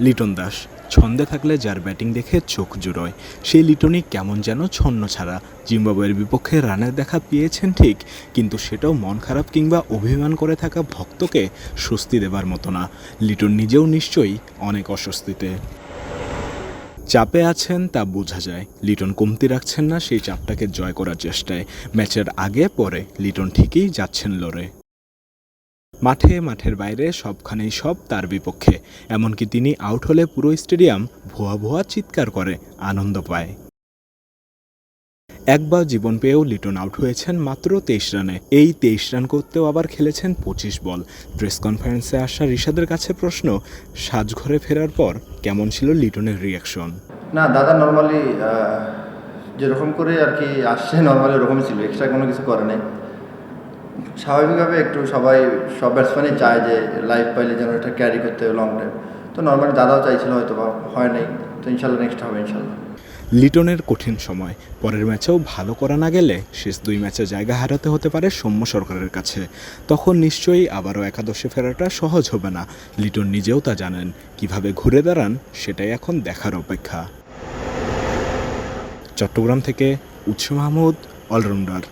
লিটন দাস। ছন্দে থাকলে যার ব্যাটিং দেখে চোখ জুড়োয়। সেই লিটনই কেমন যেন ছন্ন ছাড়া। জিম্বাবুয়ের বিপক্ষে রানের দেখা পেয়েছেন ঠিক, কিন্তু সেটাও মন খারাপ কিংবা অভিমান করে থাকা ভক্তকে স্বস্তি দেবার মতো না। লিটন নিজেও নিশ্চয়ই অনেক অস্বস্তিতে। চাপে আছেন তা বোঝা যায়। লিটন কমতি রাখছেন না সেই চাপটাকে জয় করার চেষ্টায়। ম্যাচের আগে পরে লিটন ঠিকই যাচ্ছেন লড়ে। মাঠে মাঠের বাইরে সবখানেই সব তার বিপক্ষে। এমনকি তিনি আউট হলে পুরো স্টেডিয়াম ভুয়া ভুয়া চিৎকার করে, আনন্দ পায়। একবার জীবন পেয়েও লিটন আউট হয়েছেন মাত্র তেইশ রানে। এই তেইশ রান করতেও আবার খেলেছেন পঁচিশ বল। প্রেস কনফারেন্সে আসা ঋষাদের কাছে প্রশ্ন, সাজঘরে ফেরার পর কেমন ছিল লিটনের রিয়াকশন না, দাদা নর্মালি যেরকম করে আর কি আসছে নর্মালি ওরকমই ছিল। এক্সট্রা কোনো কিছু করে নাই। স্বাভাবিকভাবে একটু সবাই, সব ব্যাটসম্যানই চায় যে লাইফ পাইলে যেন এটা ক্যারি করতে হবে লং টাইম তো নর্মালি দাদাও চাইছিল হয়তো বা হয় নাই। তো ইনশাল্লাহ নেক্সট হবে ইনশাল্লাহ। লিটনের কঠিন সময়। পরের ম্যাচেও ভালো করা না গেলে শেষ দুই ম্যাচে জায়গা হারাতে হতে পারে সৌম্য সরকারের কাছে। তখন নিশ্চয়ই আবারও একাদশে ফেরাটা সহজ হবে না। লিটন নিজেও তা জানেন। কীভাবে ঘুরে দাঁড়ান, সেটাই এখন দেখার অপেক্ষা। চট্টগ্রাম থেকে উৎস মাহমুদ অলরাউন্ডার